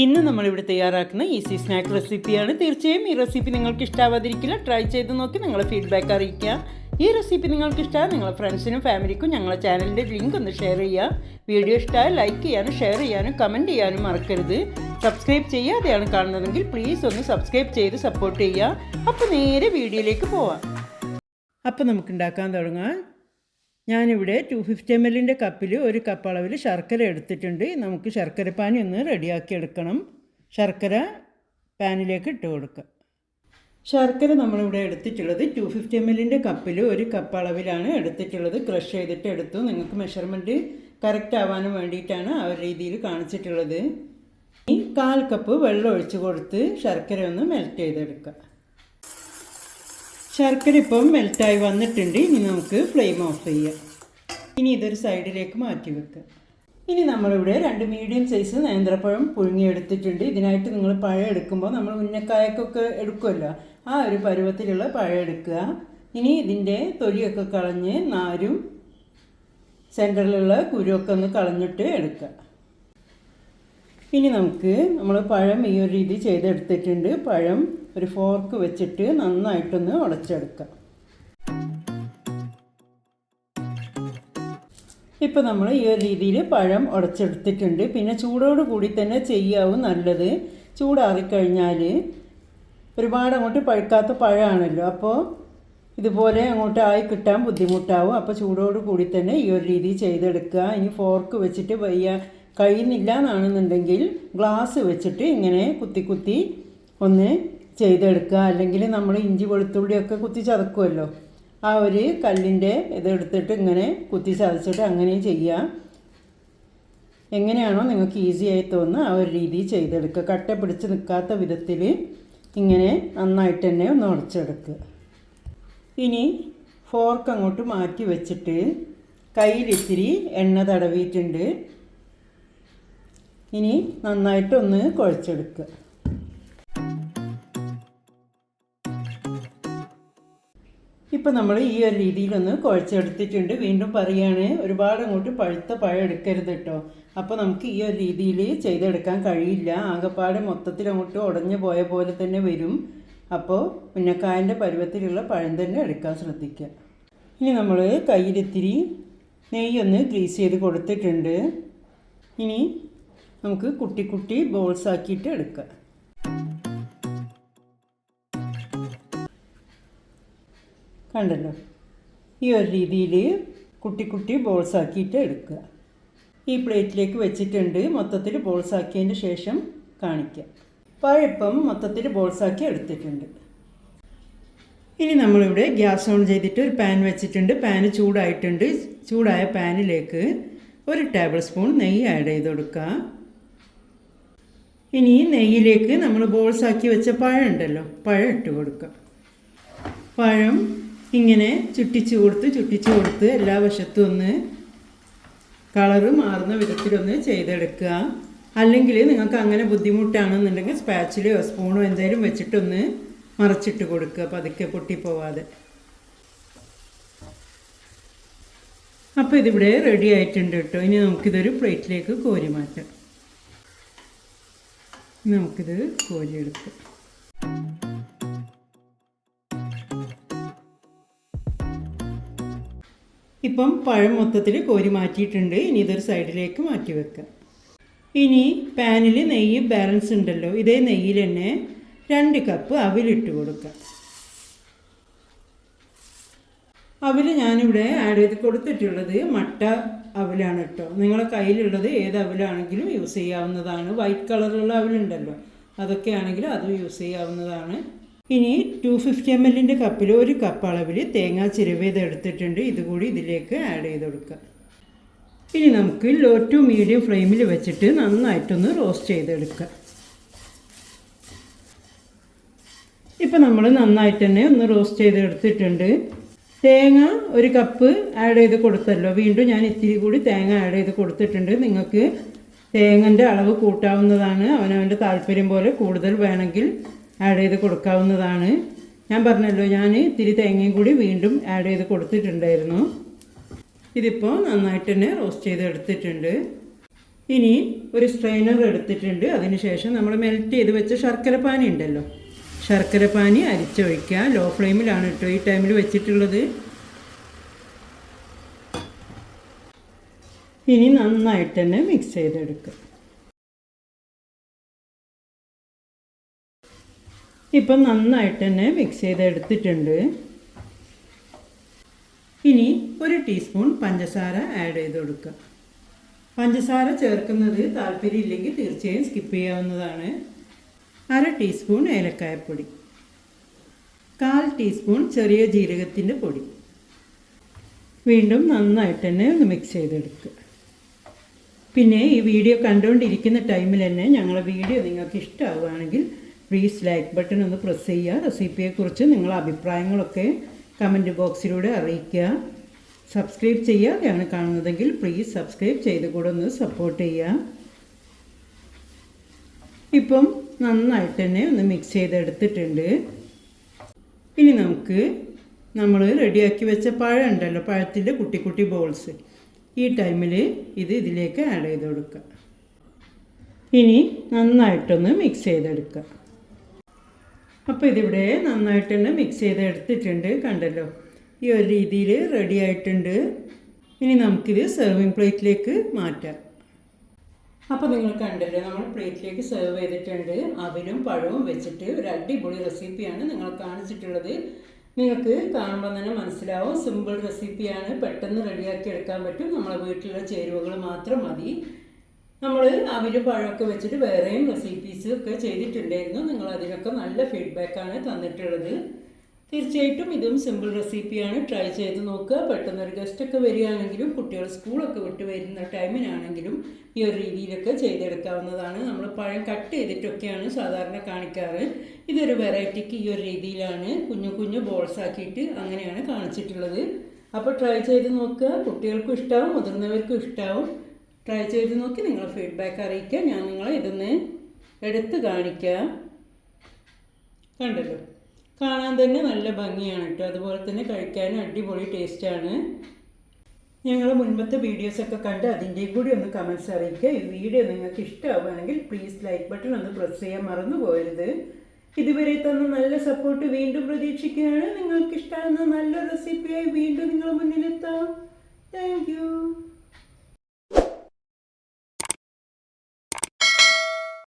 ഇന്ന് നമ്മളിവിടെ തയ്യാറാക്കുന്ന ഈസി സ്നാക്ക് റെസിപ്പിയാണ്. തീർച്ചയായും ഈ റെസിപ്പി നിങ്ങൾക്ക് ഇഷ്ടാവാതിരിക്കില്ല. ട്രൈ ചെയ്ത് നോക്കി നിങ്ങളെ ഫീഡ്ബാക്ക് അറിയിക്കുക ഈ റെസിപ്പി നിങ്ങൾക്ക് ഇഷ്ടമായ നിങ്ങളെ ഫ്രണ്ട്സിനും ഫാമിലിക്കും ഞങ്ങളെ ചാനലിന്റെ ലിങ്ക് ഒന്ന് ഷെയർ ചെയ്യുക വീഡിയോ ഇഷ്ടമായ ലൈക്ക് ചെയ്യാനും ഷെയർ ചെയ്യാനും കമന്റ് ചെയ്യാനും മറക്കരുത്. സബ്സ്ക്രൈബ് ചെയ്യാതെയാണ് കാണുന്നതെങ്കിൽ പ്ലീസ് ഒന്ന് സബ്സ്ക്രൈബ് ചെയ്ത് സപ്പോർട്ട് ചെയ്യുക അപ്പോൾ നേരെ വീഡിയോയിലേക്ക് പോവാം. അപ്പോൾ നമുക്ക് ഉണ്ടാക്കാൻ തുടങ്ങാം. ഞാനിവിടെ ടു ഫിഫ്റ്റി എം എല്ലിന്റെ കപ്പിൽ ഒരു കപ്പ് അളവിൽ ശർക്കര എടുത്തിട്ടുണ്ട്. നമുക്ക് ശർക്കര പാനി ഒന്ന് റെഡിയാക്കി എടുക്കണം. ശർക്കര പാനിലേക്ക് ഇട്ട് കൊടുക്കുക. ശർക്കര നമ്മളിവിടെ എടുത്തിട്ടുള്ളത് ടു ഫിഫ്റ്റി എം എല്ലിന്റെ കപ്പിൽ ഒരു കപ്പ് അളവിലാണ് എടുത്തിട്ടുള്ളത്. ക്രഷ് ചെയ്തിട്ട് എടുത്തു. നിങ്ങൾക്ക് മെഷർമെന്റ് കറക്റ്റ് ആവാനും വേണ്ടിയിട്ടാണ് ആ ഒരു രീതിയിൽ കാണിച്ചിട്ടുള്ളത്. ഈ കാൽ കപ്പ് വെള്ളം ഒഴിച്ച് കൊടുത്ത് ശർക്കര ഒന്ന് മെൽറ്റ് ചെയ്തെടുക്കുക. ശർക്കര ഇപ്പം മെൽറ്റായി വന്നിട്ടുണ്ട്. ഇനി നമുക്ക് ഫ്ലെയിം ഓഫ് ചെയ്യാം. ഇനി ഇതൊരു സൈഡിലേക്ക് മാറ്റി വെക്കുക. ഇനി നമ്മളിവിടെ രണ്ട് മീഡിയം സൈസ് നേന്ത്രപ്പഴം പുഴുങ്ങിയെടുത്തിട്ടുണ്ട്. ഇതിനായിട്ട് നിങ്ങൾ പഴം എടുക്കുമ്പോൾ നമ്മൾ ഉന്നക്കായക്കൊക്കെ എടുക്കുമല്ലോ. ആ ഒരു പരുവത്തിലുള്ള പഴം എടുക്കുക. ഇനി ഇതിന്റെ തൊലിയൊക്കെ കളഞ്ഞ് നാരും സെന്ററിലുള്ള കുരുവൊക്കെ ഒന്ന് കളഞ്ഞിട്ട് എടുക്കുക. ഇനി നമുക്ക് നമ്മൾ പഴം ഈ ഒരു രീതി ചെയ്തെടുത്തിട്ടുണ്ട്. പഴം ഒരു ഫോർക്ക് വെച്ചിട്ട് നന്നായിട്ടൊന്ന് ഉടച്ചെടുക്കാം. ഇപ്പോൾ നമ്മൾ ഈ ഒരു രീതിയിൽ പഴം ഉടച്ചെടുത്തിട്ടുണ്ട്. പിന്നെ ചൂടോട് കൂടി തന്നെ ചെയ്യാവും നല്ലത്. ചൂടാറിക്കഴിഞ്ഞാൽ ഒരുപാട് അങ്ങോട്ട് പഴുക്കാത്ത പഴമാണല്ലോ അപ്പോൾ ഇതുപോലെ അങ്ങോട്ട് ആയി കിട്ടാൻ ബുദ്ധിമുട്ടാവും. അപ്പോൾ ചൂടോട് കൂടി തന്നെ ഈ ഒരു രീതി ചെയ്തെടുക്കുക. ഇനി ഫോർക്ക് വെച്ചിട്ട് വയ്യ കഴിയുന്നില്ല എന്നാണെന്നുണ്ടെങ്കിൽ ഗ്ലാസ് വെച്ചിട്ട് ഇങ്ങനെ കുത്തി കുത്തി ഒന്ന് ചെയ്തെടുക്കുക. അല്ലെങ്കിൽ നമ്മൾ ഇഞ്ചി വെളുത്തുള്ളിയൊക്കെ കുത്തി ചതക്കുമല്ലോ ആ ഒരു കല്ലിന്റെ ഇതെടുത്തിട്ട് ഇങ്ങനെ കുത്തി ചതച്ചിട്ട് അങ്ങനെ ചെയ്യുക. എങ്ങനെയാണോ നിങ്ങൾക്ക് ഈസി ആയി തോന്നുന്നത് ആ ഒരു രീതിയിൽ ചെയ്തെടുക്കുക. കട്ട പിടിച്ച് നിൽക്കാത്ത വിധത്തിൽ ഇങ്ങനെ നന്നായിട്ട് തന്നെ ഒന്ന് ഉടച്ചെടുക്കുക ഇനി ഫോർക്ക് അങ്ങോട്ട് മാറ്റി വെച്ചിട്ട് കയ്യിലിത്തിരി എണ്ണ തടവിയിട്ടുണ്ട്. ഇനി നന്നായിട്ടൊന്ന് കുഴച്ചെടുക്കുക ഇപ്പം നമ്മൾ ഈ ഒരു രീതിയിലൊന്ന് കുഴച്ചെടുത്തിട്ടുണ്ട്. വീണ്ടും പറയുകയാണ് ഒരുപാട് അങ്ങോട്ട് പഴുത്ത പഴം എടുക്കരുത് കേട്ടോ അപ്പോൾ നമുക്ക് ഈ ഒരു രീതിയിൽ ചെയ്തെടുക്കാൻ കഴിയില്ല. ആകെപ്പാടെ മൊത്തത്തിൽ അങ്ങോട്ട് ഉടഞ്ഞു പോയ പോലെ തന്നെ വരും. അപ്പോൾ ഉന്നക്കായന്റെ പരുവത്തിലുള്ള പഴം തന്നെ എടുക്കാൻ ശ്രദ്ധിക്കുക. ഇനി നമ്മൾ കയ്യിലിത്തിരി നെയ്യൊന്ന് ഗ്രീസ് ചെയ്ത് കൊടുത്തിട്ടുണ്ട്. ഇനി നമുക്ക് കുട്ടി കുട്ടി ബോൾസ് ആക്കിയിട്ട് എടുക്കാം. കണ്ടല്ലോ? ഈ ഒരു രീതിയിൽ കുട്ടി കുട്ടി ബോൾസ് ആക്കിയിട്ട് എടുക്കുക. ഈ പ്ലേറ്റിലേക്ക് വെച്ചിട്ടുണ്ട്. മൊത്തത്തിൽ ബോൾസ് ആക്കിയതിന് ശേഷം കാണിക്കാം. പഴപ്പം മൊത്തത്തിൽ ബോൾസ് ആക്കി എടുത്തിട്ടുണ്ട്. ഇനി നമ്മളിവിടെ ഗ്യാസ് ഓൺ ചെയ്തിട്ട് ഒരു പാൻ വെച്ചിട്ടുണ്ട്. പാന് ചൂടായിട്ടുണ്ട്. ചൂടായ പാനിലേക്ക് ഒരു ടേബിൾ സ്പൂൺ നെയ്യ് ആഡ് ചെയ്ത് കൊടുക്കുക. ഇനി നെയ്യിലേക്ക് നമ്മൾ ബോൾസാക്കി വെച്ച പഴം ഉണ്ടല്ലോ പഴം ഇട്ട് കൊടുക്കുക. പഴം ഇങ്ങനെ ചുട്ടിച്ച് കൊടുത്ത് ചുട്ടിച്ച് കൊടുത്ത് എല്ലാ വശത്തും ഒന്ന് കളറ് മാറുന്ന വിധത്തിലൊന്ന് ചെയ്തെടുക്കുക. അല്ലെങ്കിൽ നിങ്ങൾക്ക് അങ്ങനെ ബുദ്ധിമുട്ടാണെന്നുണ്ടെങ്കിൽ സ്പാച്ചിലോ സ്പൂണോ എന്തെങ്കിലും വെച്ചിട്ടൊന്ന് മറച്ചിട്ട് കൊടുക്കുക പതുക്കെ പൊട്ടിപ്പോവാതെ. അപ്പോൾ ഇതിവിടെ റെഡി ആയിട്ടുണ്ട് കേട്ടോ. ഇനി നമുക്കിതൊരു പ്ലേറ്റിലേക്ക് കോരി മാറ്റാം. നമുക്കിത് കോരിയെടുക്കാം. ഇപ്പം പഴം മൊത്തത്തിൽ കോരി മാറ്റിയിട്ടുണ്ട്. ഇനി ഇതൊരു സൈഡിലേക്ക് മാറ്റി വെക്കാം. ഇനി പാനിൽ നെയ്യ് ബാലൻസ് ഉണ്ടല്ലോ. ഇതേ നെയ്യിൽ തന്നെ രണ്ട് കപ്പ് അവിലിട്ട് കൊടുക്കാം. അവിൽ ഞാനിവിടെ ആഡ് ചെയ്ത് കൊടുത്തിട്ടുള്ളത് മട്ട അവിലാണ് കേട്ടോ. നിങ്ങളെ കയ്യിലുള്ളത് ഏത് അവിലാണെങ്കിലും യൂസ് ചെയ്യാവുന്നതാണ്. വൈറ്റ് കളറുള്ള അവിലുണ്ടല്ലോ. അതൊക്കെ ആണെങ്കിലും അതും യൂസ് ചെയ്യാവുന്നതാണ്. ഇനി ടു ഫിഫ്റ്റി എം എല്ലിന്റെ കപ്പിൽ ഒരു കപ്പ് അളവിൽ തേങ്ങ ചിരവേത് എടുത്തിട്ടുണ്ട്. ഇതുകൂടി ഇതിലേക്ക് ആഡ് ചെയ്ത് കൊടുക്കുക. ഇനി നമുക്ക് ലോ ടു മീഡിയം ഫ്ലെയിമിൽ വെച്ചിട്ട് നന്നായിട്ടൊന്ന് റോസ്റ്റ് ചെയ്തെടുക്കുക. ഇപ്പം നമ്മൾ നന്നായിട്ട് തന്നെ ഒന്ന് റോസ്റ്റ് ചെയ്തെടുത്തിട്ടുണ്ട്. തേങ്ങ ഒരു കപ്പ് ആഡ് ചെയ്ത് കൊടുത്തല്ലോ. വീണ്ടും ഞാൻ ഇത്തിരി കൂടി തേങ്ങ ആഡ് ചെയ്ത് കൊടുത്തിട്ടുണ്ട്. നിങ്ങൾക്ക് തേങ്ങന്റെ അളവ് കൂട്ടാവുന്നതാണ്. അവനവന്റെ താല്പര്യം പോലെ കൂടുതൽ വേണമെങ്കിൽ ആഡ് ചെയ്ത് കൊടുക്കാവുന്നതാണ്. ഞാൻ പറഞ്ഞല്ലോ ഞാൻ ഇത്തിരി തേങ്ങയും കൂടി വീണ്ടും ആഡ് ചെയ്ത് കൊടുത്തിട്ടുണ്ടായിരുന്നു. ഇതിപ്പോൾ നന്നായിട്ട് തന്നെ റോസ്റ്റ് ചെയ്ത് എടുത്തിട്ടുണ്ട്. ഇനി ഒരു സ്ട്രെയിനർ എടുത്തിട്ടുണ്ട്. അതിനുശേഷം നമ്മൾ മെൽറ്റ് ചെയ്ത് വെച്ച ശർക്കര പാനി ഉണ്ടല്ലോ. ശർക്കര പാനി അരിച്ചൊഴിക്കുക ലോ ഫ്ലെയിമിലാണ് കേട്ടോ ഈ ടൈമിൽ വെച്ചിട്ടുള്ളത്. ഇനി നന്നായിട്ട് തന്നെ മിക്സ് ചെയ്തെടുക്കുക. ഇപ്പം നന്നായിട്ട് തന്നെ മിക്സ് ചെയ്തെടുത്തിട്ടുണ്ട്. ഇനി ഒരു ടീസ്പൂൺ പഞ്ചസാര ആഡ് ചെയ്ത് കൊടുക്കുക. പഞ്ചസാര ചേർക്കുന്നത് താല്പര്യമില്ലെങ്കിൽ തീർച്ചയായും സ്കിപ്പ് ചെയ്യാവുന്നതാണ്. അര ടീസ്പൂൺ ഏലക്കായപ്പൊടി കാൽ ടീസ്പൂൺ ചെറിയ ജീരകത്തിന്റെ പൊടി. വീണ്ടും നന്നായിട്ട് തന്നെ ഒന്ന് മിക്സ് ചെയ്തെടുക്കുക. പിന്നെ ഈ വീഡിയോ കണ്ടുകൊണ്ടിരിക്കുന്ന ടൈമിൽ തന്നെ ഞങ്ങളുടെ വീഡിയോ നിങ്ങൾക്ക് ഇഷ്ടമാവുകയാണെങ്കിൽ പ്ലീസ് ലൈക്ക് ബട്ടൺ ഒന്ന് പ്രസ് ചെയ്യുക. റെസിപ്പിയെക്കുറിച്ച് നിങ്ങളുടെ അഭിപ്രായങ്ങളൊക്കെ കമന്റ് ബോക്സിലൂടെ അറിയിക്കുക. സബ്സ്ക്രൈബ് ചെയ്യാതെയാണ് കാണുന്നതെങ്കിൽ പ്ലീസ് സബ്സ്ക്രൈബ് ചെയ്ത് കൂടെ ഒന്ന് സപ്പോർട്ട് ചെയ്യുക. ഇപ്പം നന്നായിട്ട് തന്നെ ഒന്ന് മിക്സ് ചെയ്തെടുത്തിട്ടുണ്ട്. ഇനി നമുക്ക് നമ്മൾ റെഡിയാക്കി വെച്ച പഴം ഉണ്ടല്ലോ പഴത്തിന്റെ കുട്ടി കുട്ടി ബോൾസ് ഈ ടൈമിൽ ഇത് ഇതിലേക്ക് ആഡ് ചെയ്ത് കൊടുക്കുക. ഇനി നന്നായിട്ടൊന്ന് മിക്സ് ചെയ്തെടുക്കുക. അപ്പോൾ ഇതിവിടെ നന്നായിട്ട് തന്നെ മിക്സ് ചെയ്തെടുത്തിട്ടുണ്ട് കണ്ടല്ലോ. ഈ ഒരു രീതിയിൽ റെഡി ആയിട്ടുണ്ട്. ഇനി നമുക്കിത് സെർവിങ് പ്ലേറ്റിലേക്ക് മാറ്റാം. അപ്പോൾ നിങ്ങൾ കണ്ടില്ലേ നമ്മൾ പ്ലേറ്റിലേക്ക് സെർവ് ചെയ്തിട്ടുണ്ട്. അവലും പഴവും വെച്ചിട്ട് ഒരു അടിപൊളി റെസിപ്പിയാണ് നിങ്ങൾ കാണിച്ചിട്ടുള്ളത്. നിങ്ങൾക്ക് കാണുമ്പോൾ തന്നെ മനസ്സിലാവും. സിമ്പിൾ റെസിപ്പിയാണ് പെട്ടെന്ന് റെഡിയാക്കി എടുക്കാൻ പറ്റും. നമ്മളെ വീട്ടിലുള്ള ചേരുവകൾ മാത്രം മതി. നമ്മൾ അവിലും പഴമൊക്കെ വെച്ചിട്ട് വേറെയും റെസിപ്പീസ് ഒക്കെ ചെയ്തിട്ടുണ്ടായിരുന്നു. നിങ്ങൾ അതിനൊക്കെ നല്ല ഫീഡ്ബാക്കാണ് തന്നിട്ടുള്ളത്. തീർച്ചയായിട്ടും ഇതും സിമ്പിൾ റെസിപ്പിയാണ് ട്രൈ ചെയ്ത് നോക്കുക. പെട്ടെന്ന് ഒരു ഗസ്റ്റൊക്കെ വരികയാണെങ്കിലും കുട്ടികൾ സ്കൂളൊക്കെ വിട്ട് വരുന്ന ടൈമിനാണെങ്കിലും ഈ ഒരു രീതിയിലൊക്കെ ചെയ്തെടുക്കാവുന്നതാണ്. നമ്മൾ പഴം കട്ട് ചെയ്തിട്ടൊക്കെയാണ് സാധാരണ കാണിക്കാറ്. ഇതൊരു വെറൈറ്റിക്ക് ഈ ഒരു രീതിയിലാണ് കുഞ്ഞു കുഞ്ഞു ബോൾസ് ആക്കിയിട്ട് അങ്ങനെയാണ് കാണിച്ചിട്ടുള്ളത്. അപ്പോൾ ട്രൈ ചെയ്ത് നോക്കുക. കുട്ടികൾക്കും ഇഷ്ടമാവും മുതിർന്നവർക്കും ഇഷ്ടമാവും ട്രൈ ചെയ്ത് നോക്കി നിങ്ങൾ ഫീഡ്ബാക്ക് അറിയിക്കുക. ഞാൻ നിങ്ങളെ ഇതൊന്ന് എടുത്ത് കാണിക്കാം. കണ്ടല്ലോ? കാണാൻ തന്നെ നല്ല ഭംഗിയാണ് കേട്ടോ. അതുപോലെ തന്നെ കഴിക്കാനും അടിപൊളി ടേസ്റ്റാണ് ഞങ്ങൾ മുൻപത്തെ വീഡിയോസൊക്കെ കണ്ട് അതിന്റെ കൂടി ഒന്ന് കമൻസ് അറിയിക്കുക. ഈ വീഡിയോ നിങ്ങൾക്ക് ഇഷ്ടമാവുകയാണെങ്കിൽ പ്ലീസ് ലൈക്ക് ബട്ടൺ ഒന്ന് പ്രസ് ചെയ്യാൻ മറന്നു പോകരുത്. ഇതുവരെ തന്ന നല്ല സപ്പോർട്ട് വീണ്ടും പ്രതീക്ഷിക്കുകയാണ്. നിങ്ങൾക്ക് ഇഷ്ടമാകുന്ന നല്ല റെസിപ്പിയായി വീണ്ടും നിങ്ങൾ മുന്നിലെത്താം. താങ്ക്